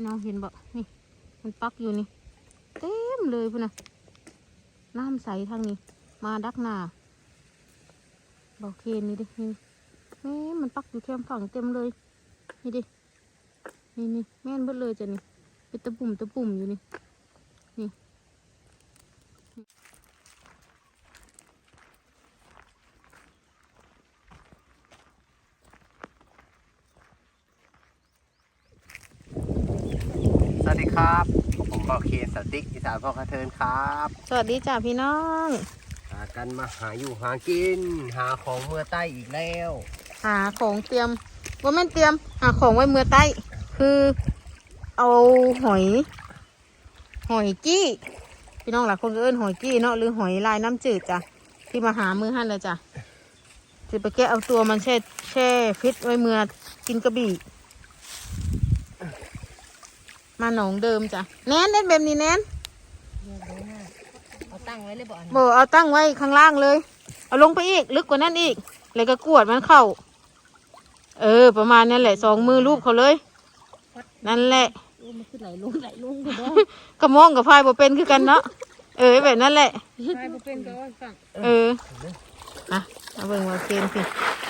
พี่น้องเห็นบ่นี่ มันปักอยู่นี่ เต็มเลยพุ่นนะน้ำใสทางนี้ มาดักหนาบอกเคนนี่ดินี่นี่มันปักอยู่แคมฝั่งเต็มเลย นี่ดิ นี่นี่แม่นเบิดเลยจ้ะนี่ เป็นตะปุ่มตะปุ่มอยู่นี่ นี่ สวัสดีครับ ผมบอกเคส ติ๊กอีสานพ่อกระเทินครับสวัสดีจ้าพี่น้องหากันมาหาอยู่หากิน หาของเมื่อใต้อีกแล้ว หาของเตรียมว่าแม่นเตรียม หาของไว้เมื่อใต้ คือเอาหอย หอยจี้ พี่น้องหลายคนก็เอิ้นหอยจี้เนาะหรือหอยลายน้ำจืดจ้ะที่มาหามือหั่นเลยจ้ะจะไปแกะเอาตัวมันแช่แช่ฟิตไว้เมื่อกินกระบี่ มาหนองเดิมจ้ะแนนเล่นแบบนี้แนนเอาตั้งไว้เลยบ่อันโบเอาตั้งไว้ข้างล่างเลย เอาลงไปอีกลึกกว่านั้นอีกเลยก็กวดมันเข้า เออ ประมาณนั้นแหละสองมือรูปเขาเลย นั่นแหละโอ้มันคือไหลลงไหลลงกูบ่กระมองกับพายบ่เป็นคือกันเนาะเออแบบนั้นแหละใช่บ่เป็นก็ว่าฟังเอออะเอาเบิ่งว่าเคนสิ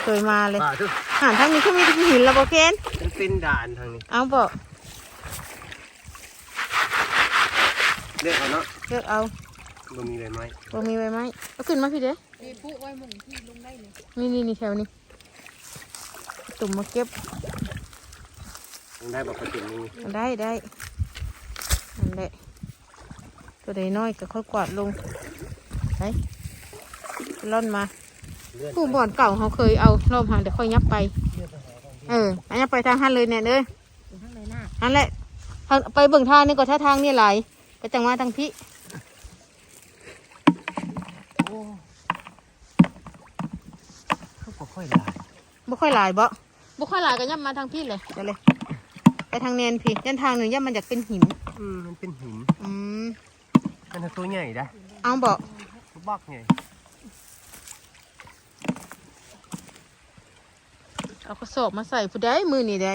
เคยมาเลยป่าทุกหานทางนี้ก็มีแต่หินแล้วบ่เคนมันเป็นด่านทางนี้ เอาบ่ เลือกเอาเนาะเลือกเอาบ่มีใบไม้บ่มีไว้ไหมเอาขึ้นมาพี่เด้นี่ปุ๊ไว้หมึงที่ลงได้เลยนี่นี่นี่แถวนี้ตุ่มมาเก็บยังได้บอกกระติ่งนี้ได้ได้นั่นแหละตัวใดน้อยก็ค่อยกวาดลงไปล่อนมาเลื่อนผู้บ่อนเก่าเขาเคยเอารอบหางเดี๋ยวค่อยยับไป เอออันยับไปทางหันเลยเนี่ยเด้ออยู่ข้างในหน้านั่นแหละทางไปเบิ่งทางนี่ก็ถ้าทางนี่ไหล ก็จังว่าทางพี่โอ้เขาก็ค่อยหลายบ่ค่อยหลายบ่บ่ค่อยหลายก็ยับมาทางพี่เลยเดี๋ยวเลย ไปทางเนนพี่ยันทางหนึ่งยับมันจากเป็นหิน อืมมันเป็นหินอืมมันตัวใหญ่ได้เอาบ่ตัวบักใหญ่เอากระสอบมาใส่ผู้ใดมือนี่ได้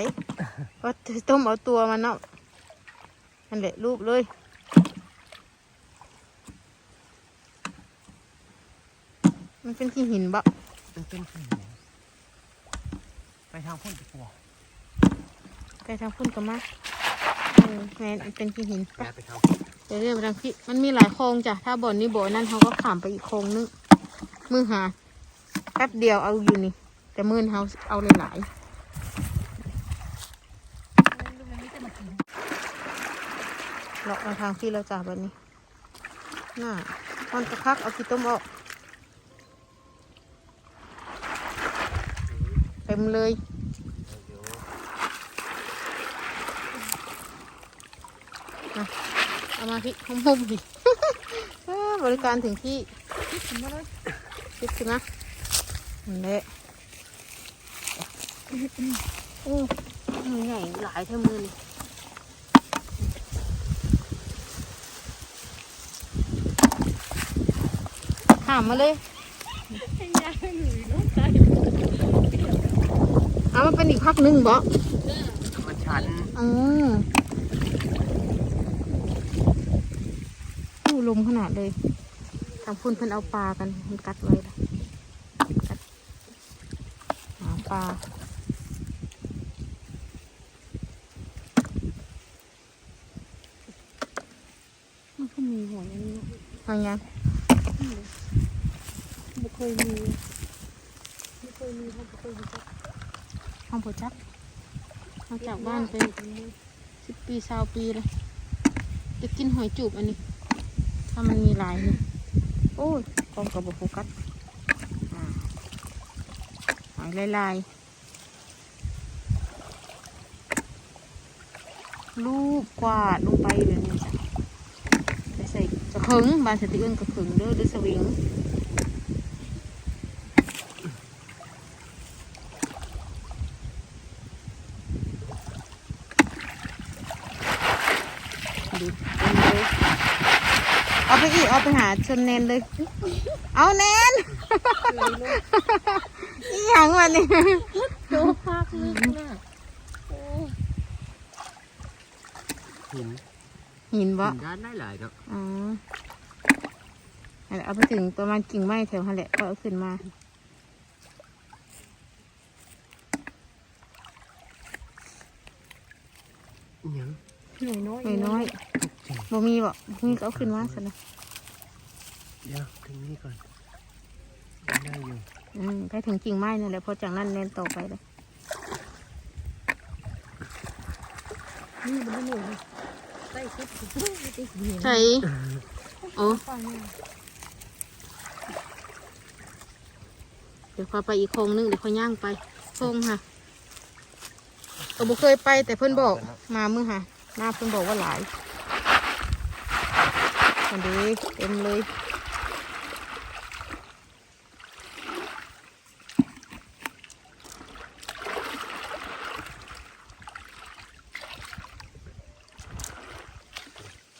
ก็ต้มเอาตัวมันเนาะนั่นแหละรูปเลย มัน เป็นที่หินบ่มันเป็นหินไปทางพ่นดีกว่าไปทางพุ่นก็มาเออแม่นมันเป็นที่หินไปอย่าไปทางเดี๋ยวเรียกไปทางพี่มันมีหลายโครงจ้ะถ้าบ่อนนี้บ่อนั่นเขาก็ขามไปอีกโครงนึงมือหาแป๊บเดียวเอาอยู่นี่ แต่มือเขาเอาหลายๆเลาะมาทางพี่เราจ่าแบบนี้ น่ามันกระคักเอาขี้ต้มออก ต็มเลยเอามาพี่ห้มๆดิเอ้อบริการถึงที่คิดถึงมาเลยคิดถึงนะนั่นแหละโอ้ใหญ่หลายเท่ามือนี่หามมาเลย ให้ยายหนูลงใจ เอามันเป็นอีกพักหนึงบ่มันชันอืมอู้ลมขนาดเลยทางพุ่นเพิ่นเอาปลากันมันกัดไว้ละกัดหาปลามันก็มีหัวอย่างนี้เอาไงไม่เคยมีไม่เคยมีเขาไม่เคยมีจัก ห้องโปจักมาจากบ้านไปสิบปีสาวปีเลยจะกินหอยจูบอันนี้ ถ้ามันมีหลายนี่โอ้ยกองกระบอกโฟกัสอ่าหอยลายๆลูกกวาดลงไปเลยนี่จ้ะไปใส่กระเพิงบานสติเอิ้นกระเพิงเด้อหรือสวิง ดูเต็มเลย เอาไปอีกเอาไปหาชนเนนเลย เอาเนนอีหยังวันนี้โตภาคลึกมากโอ้หินหินบ่หินด้านได้หลายเนาะอ๋อนั่นแหละเอาไปถึงประมาณกิ่งไม้แถวนั่นแหละก็เอาขึ้นมาอิหยังหน่อยน้อยน้อยน้อยๆบ่มีบ่มีก็เอาขึ้นมาซะนะ เดี๋ยวถึงนี้ก่อนได้อยู่อืมไปถึงกิ่งไม้นั่นแหละพอจากนั้นแนนต่อไปเลยนี่มันไม่หนูใต้คุดไม่ได้เห็นใช่โอ้ฟังเนี่ยเดี๋ยวพอไปอีกโค้งนึงเดี๋ยวเขาย่างไปโค้งค่ะก็บ่เคยไปแต่เพิ่นบอกมามือค่ะ หน้าเพิ่นบอกว่าหลายอันนี้เต็มเลย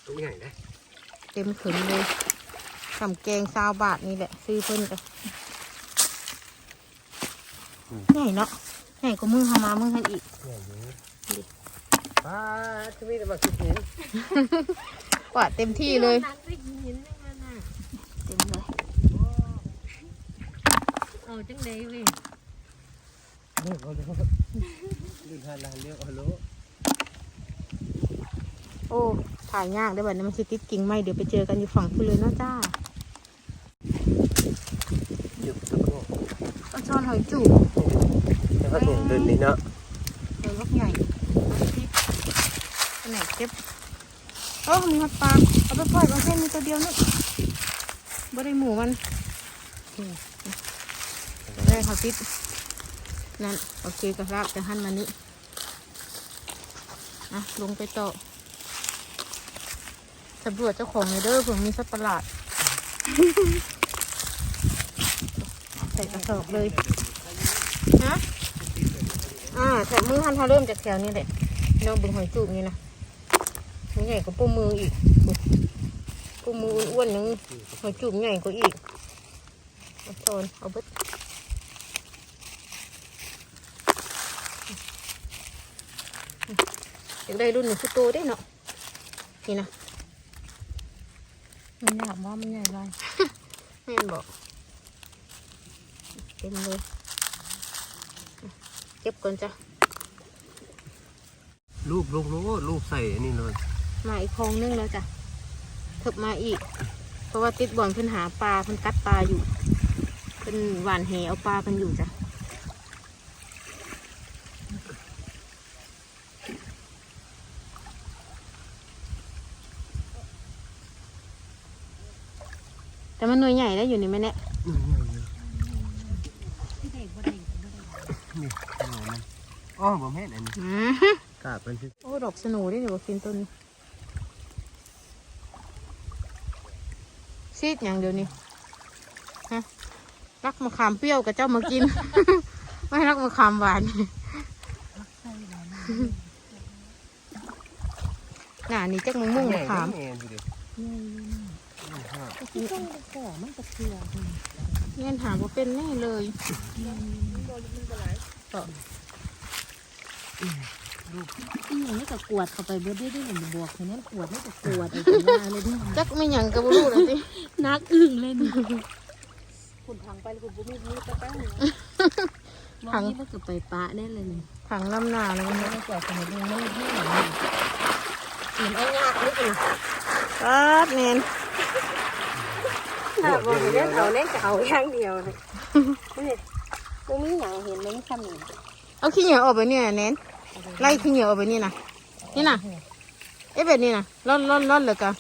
ตัวใหญ่นะ เต็มขึงเลยสำแกงซาวบาทนี่แหละ ซื้อเพิ่นกันใหญ่เนาะใหญ่กว่ามือเขามามือหันอีกใหญ่อยู่ป้าทวีตมาคิดเห็นกว่าดเต็มที่เลยนักได้ยินนั่นน่ะเต็มเลยเอาจังไดเว้ยเลือกเอาโลดูทานลานเลือกเอาโลโอ้ ถ่ายยากได้แบบนี้มันสิติดกิ่งไม้เดี๋ยวไปเจอกันอยู่ฝั่งพูนเลยเนาะจ้าหยุดสักครู่ก็ช้อนหอยจูบแล้วก็ถุงเดินนี้เนาะเออลูกใหญ่เอาไปไปไหนเก็บเออมีหัดปลาเอาไปปล่อยบางเส้นมีตัวเดียวนึกบ่ได้หมูมันอืมได้ค่ะติดนั่นโอเคกระลาบจะหั่นมานี้อะลงไปต่อ สำรวจเจ้าของในอยเด้อเผื่อมีสัตว์ประหลาด ใส่กระสอบเลยฮะอ่าใส่มือหันเขาเริ่มจากแถวนี้แหละน้องบึงหอยจูบนี่นะมันใหญ่กว่าปูมืออีกปูมืออ้วนๆนึงหอยจูบใหญ่กว่าอีกเอาโซนเอาบิดอยากได้รุ่นหนึ่งคือโตได้เนาะนี่นะ มันอยากว่ามันใหญ่ไรแม่นบอกเต็มเลยเก็บก่อนจ้ะรูปลงโน้รูปใส่อันนี้เลยมาอีกคลองนึงแล้วจ้ะเถิบมาอีก เพราะว่าติดบ่อนเพิ่นหาปลาเพิ่นกัดปลาอยู่เพิ่นหวานแหเอาปลากันอยู่จ้ะ มันหน่วยใหญ่ได้อยู่นี่ไหมเนี่ยหน่อยใหญ่เลยที่เด็กบ่ได้บ่ได้นี่ขนมมันอ๋อบ่แม่นอันนี้อือฮึกาบมันคือโอ้ดอกสนูดิเดี๋ยวบอกกินต้นนี้ซีดอย่างเดียวนี้ฮะรักมะขามเปรี้ยวกับเจ้ามากิน ไม่รักมะขามหวานใส่หลายหน่านี่จักมะม่วงมะขามใหญ่ดูดิ ที่ต้องก่อมันจะเกลือเงี้ยหาว่าเป็นแน่เลยอีหยังนี่ก็กวดเข้าไปเบิดได้ได้หนึ่งบวกเห็นนั้นกวดนี่ก็กวดไอ้ตัวว่าเลยนี่จักไม่หยังกับรู้เลยสินักอึ้งเลยนี่คุณทางไปคุณบ่มีมือตะตั้งมองนี่มันก็ไปปะแน่เลยนี่ถังลำหนาเลยมันนะไม่กวดสมัยนี้มันไม่ที่ไหนเหมือนเอายากนิดนึงปัดเมน ถ้าบอกเล่นเอาเล่นเอาอย่างเดียวเลยนี่ตรงนี้อย่างเห็นไหมคำนี้เอาขี้เหนียวออกไปเนี่ยเน้นไล่ขี้เหนียวออกไปนี่นะนี่นะเอ๊ะแบบนี้นะร่อนร่อนร่อนเลยกัน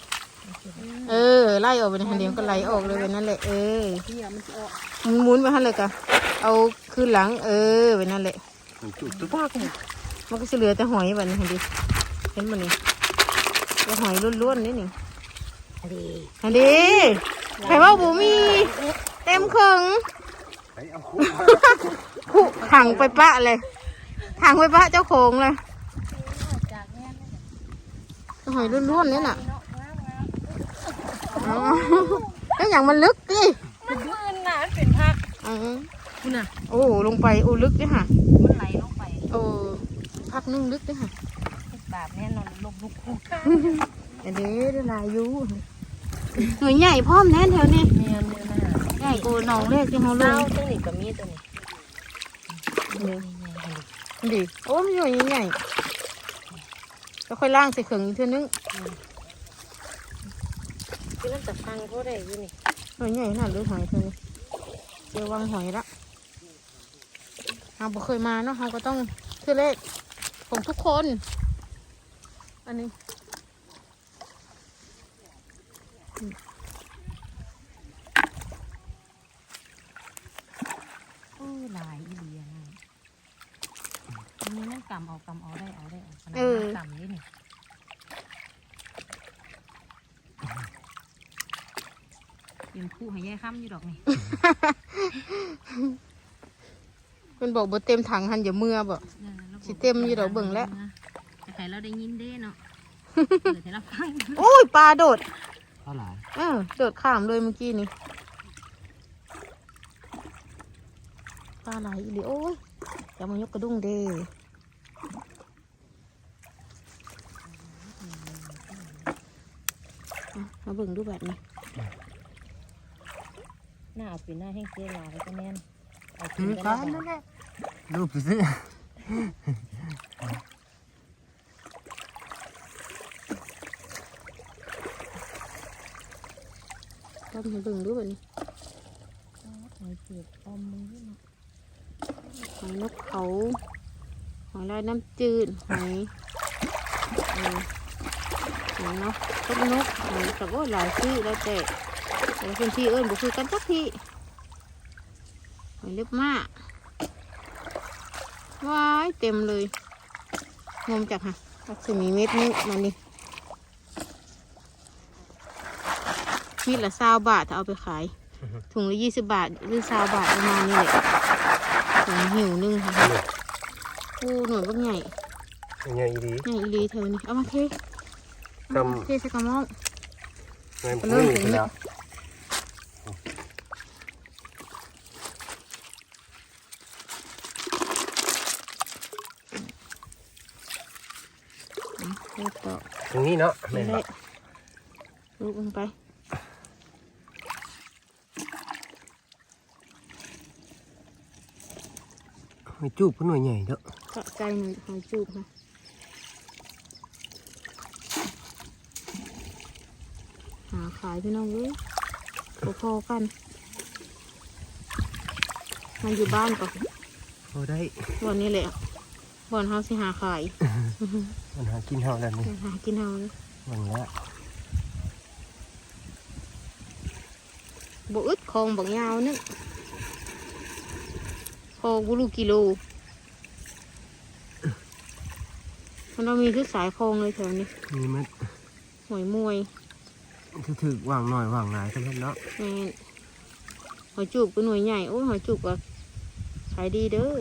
เออไล่ออกไปในหันเดียวก็ไล่ออกเลยแบบนั้นแหละเออมันหมุนหมุนไปหันเลยกันเอาคืนหลัง เออแบบนั้นแหละมันจุดตุ๊บมันก็จะเหลือแต่หอยแบบนี้เห็นดิเห็นมันนี่แต่หอยล้วนๆนี่นี่ดีอันดี ใครว่าบูมี เต็มเครื่องไปเอาคู่ขุถังไปปะเลยถังไปปะเจ้าของเลยจากแม่หอยล้วนๆนี่น่ะอ๋อแล้วอย่างมันลึกดิมันมืนน่ะมันเป็นพักอ๋อคุณน่ะ โอ้ลงไปโอ้ลึกดิค่ะ มันไหลลงไป โอ้พักนึงลึกดิค่ะไปบาปแน่นอนลบลุกคุกอันนี้ได้หลายอยู่ หน่วยใหญ่พร้อมแน่นแถวนี้เนียนเนียนนะใหญ่กูน้องเล็กที่เขาลเต้างตัวนี้ก็มีตัวนี้ดิโอ้มันหน่วยใหญ่แล้วค่อยล่างใส่เข่งอีกเท่านึงคือนั่นแต่ฟังเขาได้อยู่นี่หน่วยใหญ่ขนาดเลยหอยเท่านี้เจียววางหอยละเราบ่เคยมาเนาะเราก็ต้องเพื่อเลขของทุกคน อันนี้ โอ้ลายอีเลียนะอันนี้นั่นกำเอากำเอาได้เอาได้เอาขนาดเออกำนี่นี่ยังคู่ให้ยายค้ำอยู่ดอกนี่เป็นบอกบ่เต็มถังหันอย่าเมื่อบ่สิเต็มอยู่ดอกเบิ่งแล้วแต่ใครเราได้ยินเด้เนาะเปิดให้เราฟังโอ้ยปลาโดดเท่าไหร่เออโดดข้ามเลยเมื่อกี้นี่ปลาไหลอีหลีโอ้ยอย่ามายกกระดุ้งเด้อะ มาเบิ่งดูแบบนี้หน้าเอาปีหน้าแห้งเสียลายก็แน่นเอาอืปีมกันฟ้าแล้วนั่นกันแหละรูปซื้อก็มาเบิ่งดูแบบนี้หอยเปียกอมมือเนาะหอยนกเขาหอยลายน้ำจืดหอยเออหอยเนาะต้นนกหอยแต่ว่าหลายชื่อแล้วแต่แต่ละพื้นที่เอิ้นบุคือกันสักทีหอยเล็บมากว้ายเต็มเลยงมจากค่ะรักษมีเม็ดนึงมานี่มีดละซาวบาทถ้าเอาไปขาย ถุงละยี่สิบบาทหรือซาวบาทประมาณนี้แหละถุงหิวนึงค่ะโอ้หน่วยบักใหญ่ยังไงดีใหญ่อีหลีเธอนี่เอามาเท กำเอามาเทใส่กระหม้องเงินพุ่งไปแล้วอะเทต่อตรงนี้เนาะแม่นี่นแหบ่ละลูกลงไปไม่จูบเพิ่นหน่วยใหญ่เด้อกระใจหน่อยหอยจูบนะาขายพี่น้องเว้ยพอๆกันมันอยู่บ้านก่อนพอได้วันนี้แหละบ่อนเฮาสิหาขายมันหากินเฮาแล้วนี่หากินเฮาเลยหวังแล้วบ่อึดคลองบักยาวนึงคลองบุลูกิโลมันเรามีทุกสายคลองเลยแถวนี้มีมันหอยมวย ถือๆวางหน่อยวางหลายกันแล้วเนาะแม่นหอยจูบก็หน่วยใหญ่โอ้ยหอยจูบก็ขายดีเด้อ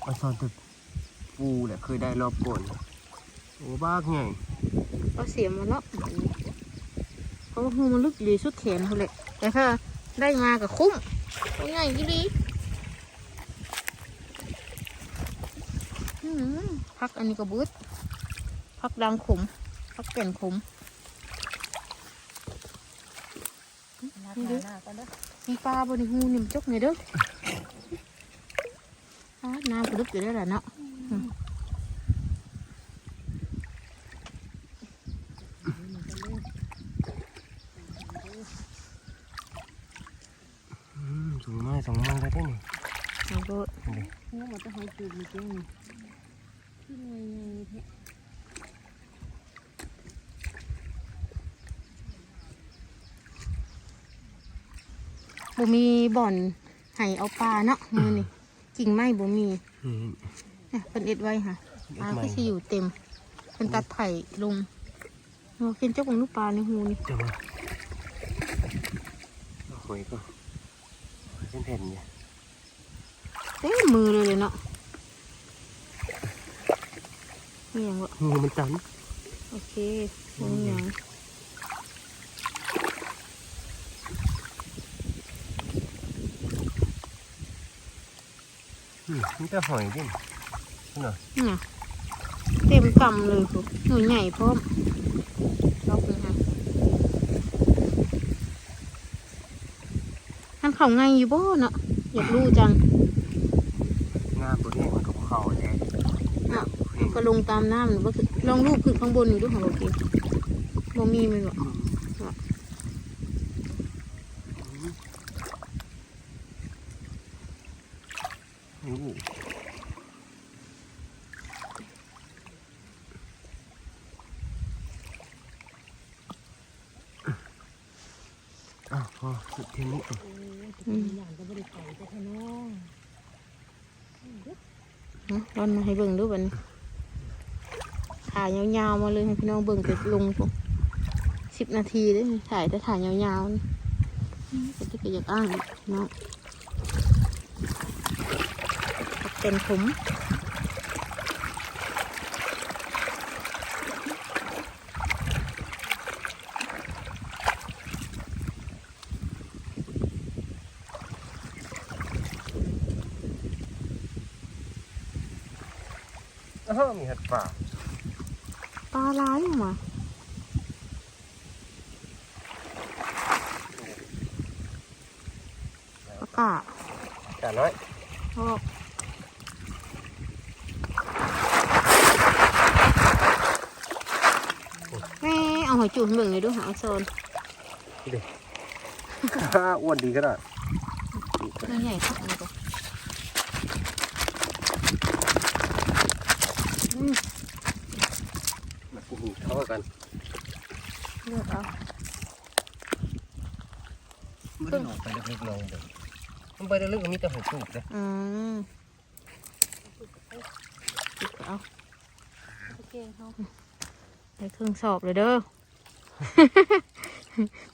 เอาซอนแตะปูแหละเคยได้รอบก่อนโอ้บ้ากใหญ่ก็เสียมาแล้วเพราะว่าหูมันลึกดีสุดแขนเขาเลยแต่ถ้าได้มากับคุ้มตัวใหญ่กี่ดีพักอันนี้ก็บึดพักดังขม พักแก่นขมหน้านี่ตาเด้อหน้าก็เด้อมีปลาบนหูนี่มันจกไงเด้ออ้าน้ำก็ลึกอยู่ได้แหละเนาะอืมสูงมากสองมือแล้วได้นี่เอาโลดนี่เนี่ยมันจะหอยจูบจริงๆนี่ที่ไงไงเบ่มีบ่อนให้เอาปลาเนาะมือนี่กิ่งไม้บ่มีนี่เนี่ยเป็นเอ็ดไว้ค่ะปลาเอ็ดไว้ ก็สิอยู่เต็ม เป็นตัดไผ่ลงเราเห็นเจ้าของลูกปลาในหูนี่จะมาเอาหอยก็เส้นแผ่นเนี่ยเต็มมือเลยเลยเนาะนี่ยังวะงูมันตันโอเคนี่ยัง อืมนี่ก็หอยดิหน่ะน่ะเต็มกำเลยปุ๊หน่วยใหญ่พร้อมลอกเลยค่ะท่านเขาไงอยู่บ่เนาะอยากรู้จังงามตัวนี้มันกับเขาแหละอะก็ลงตามน้ำหรือว่าคือลองรูปขึ้นข้างบนอยู่ด้วยของเราเองบ่มีมันหรอกอืมอ้าวพอสุดทีนี้ก่อน อย่างก็ไม่ได้ไปแต่ข้างนอก นะ รอนมาให้เบิ่งด้วยบันถ่ายยาวๆมาเลยให้พี่น้องเบิ่งไปลงปุ๊สิบนาทีเลยถ่ายแต่ถ่ายยาวๆนี่ก็จะอยากอ้างอีกเนาะเต็มผม อ้าวมีหัดป่า ปลาร้ายอยู่มาปลากาจาน้อยชอบแม่เอาหอยจุ่มเบิ่งเลยดูหาโซนอ้วนดีก็ได้ตัวใหญ่ครับอันนี้ก็อืม มากูหูเท่ากัน เลือกเอา ไม่ได้ ลงไปลึกๆลงเดี๋ยวมันไปลึกๆก็มีแต่หอยจูบเลยอืมเลือกเอาโอเคเขาได้เครื่องสอบเลยเด้อ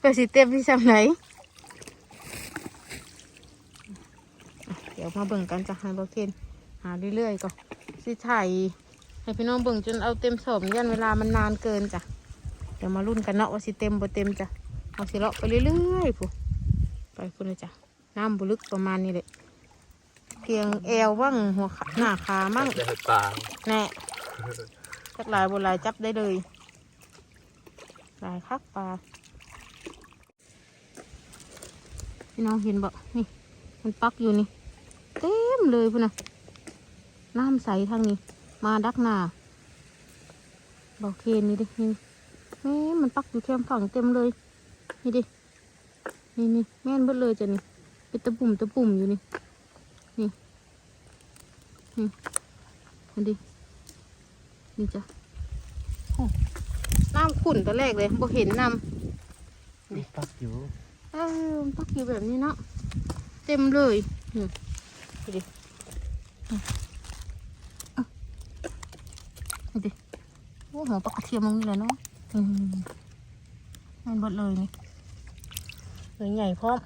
ก็สิเต็มที่สำไหนอะเดี๋ยวมาเบิ่งกันจ้ะให้บอเคนหาเรื่อยๆก่อนสิถ่ายให้พี่น้องเบิ่งจนเอาเต็มสอบยันเวลามันนานเกินจ้ะเดี๋ยวมารุ่นกันเนาะว่าสิเต็มบ่เต็มจ้ะเอาสิเลาะไปเรื่อยๆผู้ ไปพุ่นเลยจ้ะน้ำบุลึกประมาณนี้เลยเพียงแอวบ้างหัวขาหน้าขามั่งได้หอยป่าแน่จักหลายบนหลายจับได้เลยหลายคักปลาพี่น้องเห็นบ่นี่ มันปักอยู่นี่ เต็มเลยพุ่นนะน้ำใสทางนี้ มาดักหน้าบอกเคนนี่ดินี่นี่มันปักอยู่แคมฝั่งเต็มเลย นี่ดิ นี่นี่แม่นเบิดเลยจ้ะนี่ เป็นตะปุ่มตะปุ่มอยู่นี่ นี่ นี่นี่ดิ นี่จ้ะโอ้น้ำขุ่นตัวแรกเลยบ่เห็นน้มีปักอยู่ำเออมันปักอยู่แบบนี้เนาะ เต็มเลยนี่ดูดินี่อะนี่ดิโอ้โหปลากระเทียมลงนี่เลยเนาะอืมมันหมดเลยนี่เลย ใหญ่พร้อม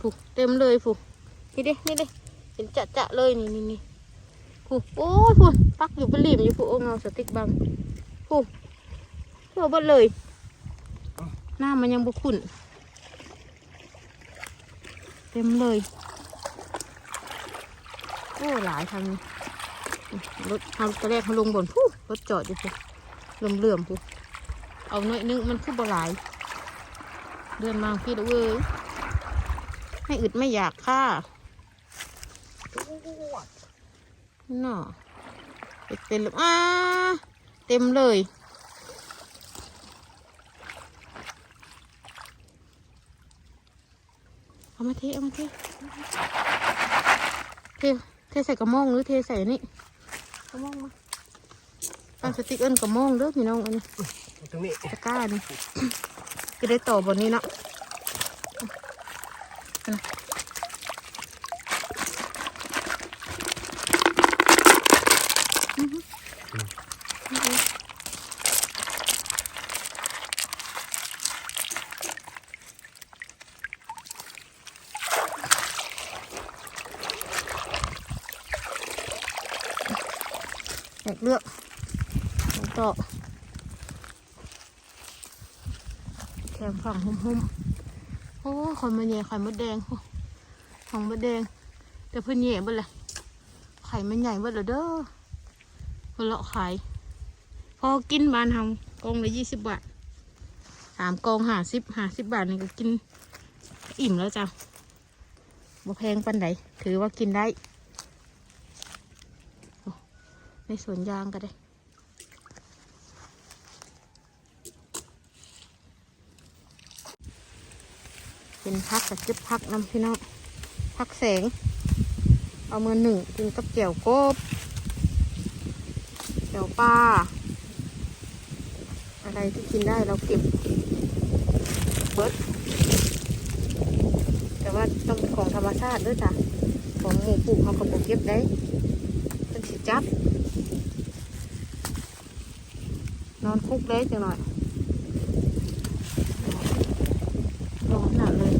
ผูกเต็มเลยผูกนี่ดินี่ดิเห็นจะจะเลยนี่นี่นี่ผูโอ้ยผูปักอยู่บนหลิมอยู่ผูโอ้เงาสติ๊กบังผูทั่วหมดเลย หน้ามันยังบุขุ่นเต็มเลยโอ้หลายทางนี้รถทางตอนแรกเขาลงบนผู้รถจอดอยู่ผูลมเลื่อมๆผูเอาหน่อยนึงมันคือบ่หลาย เดือนมาพี่เด้อเว้ยให้อึดไม่อยากค่าน่ะเต็มเลยอ่าเต็มเลย เอามาเทเอามาเทเทเทใส่กระมองหรือเทใส่นี่กระมองมาตั้งสติ๊กเอิ้นกระมองเด้อพี่น้องอันนี้ตรงนี้ตะกร้านี่ จะได้ต่อบนนี้เนาะเอานะอื้อหืออื้อหืออยากเลือกแล้วก็ แกงฝั่งหุ่มโอ้คนมาแย่ไข่มดแดงของมดแดง แต่เพื่อนแย่เบ่เลยไข่มันใหญ่เบิดเลยเด้อเพนเลาะขายพอกินบานเฮากองละยี่สิบบาทสามกองห้าสิบห้าสิบบาทนี่ก็กินอิ่มแล้วจ้ะบ่แพงปันใดถือว่ากินได้ ในสวนยางก็ได้ เป็นพักกับจึบพักน้ำพี่น้องพักแสง เอามือหนึ่งกินกับเจียวกบเจียวปลาอะไรที่กินได้เราเก็บเบิดแต่ว่าต้องของธรรมชาติด้วยจ้ะของหมูปลูกเขาก็บอกเก็บได้เป็นสิจับ นอนคุกได้จังหน่อยลงหนักเลย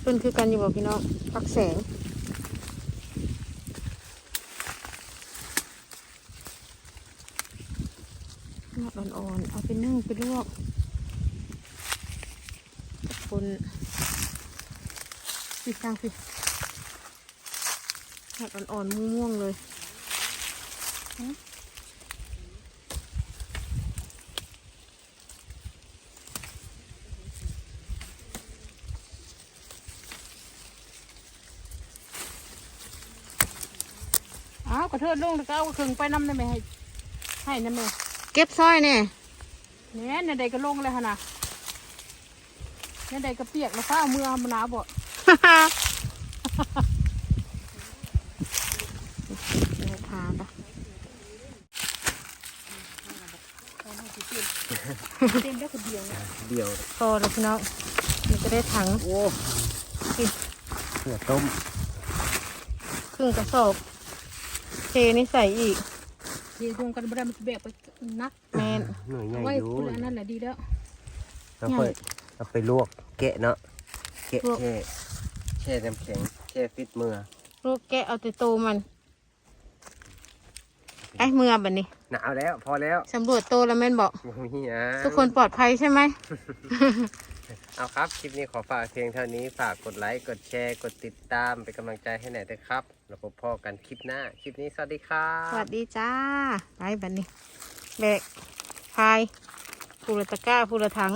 เพิ่ นคือกันอยู่บ่พี่น้องปักแสงนอดอ่อนๆเอาไปนึ่งไปลวกคนพี่สร้างพี่นอดอ่อนๆม่วงๆเลยฮะอ้าวกระ เทิดลงแล้วก็เอาเครื่องไปน้ำได้ไหมให้ให้น้ำไหมเก็บซอยเนี่ยเนี่ยในใดก็ลงเลยฮะนะในใดก็เปียกแล้วฟ้าเอามือมันหนาวบ่เดี๋ยวทาปะเต็มได้คนเดียวนะเดียวพอแล้วพี่น้องมันจะได้ถังโอ้เสือต้มครึ่งกระสอบ เทนี่ใส่อีกเดี๋ยวรวมกันบ่ได้มันแบกไปนักแมนหน่วยใหญ่ไว้อยู่คนละนั่นแหละดีแล้วเราค่อยเอาไปลวกแกะเนาะแกะลวกแช่แช่น้ำแข็งแช่ฟิตมือลูกแกะเอาแต่โตมันไอ้เมื่อบันนี้หนาวแล้ว พอแล้วสำรวจโตแล้วแม่นบอกมีอะทุกคนปลอดภัยใช่ไหมเอาครับ คลิปนี้ขอฝากเพียงเท่านี้ฝากกดไลค์ กดแชร์ กดติดตามเป็นกำลังใจให้หน่อยด้วยครับ แล้วพบพ่อกันคลิปหน้า คลิปนี้สวัสดีครับสวัสดีจ้าไปบันนี้แบกพายพูละตะก้าพูละถัง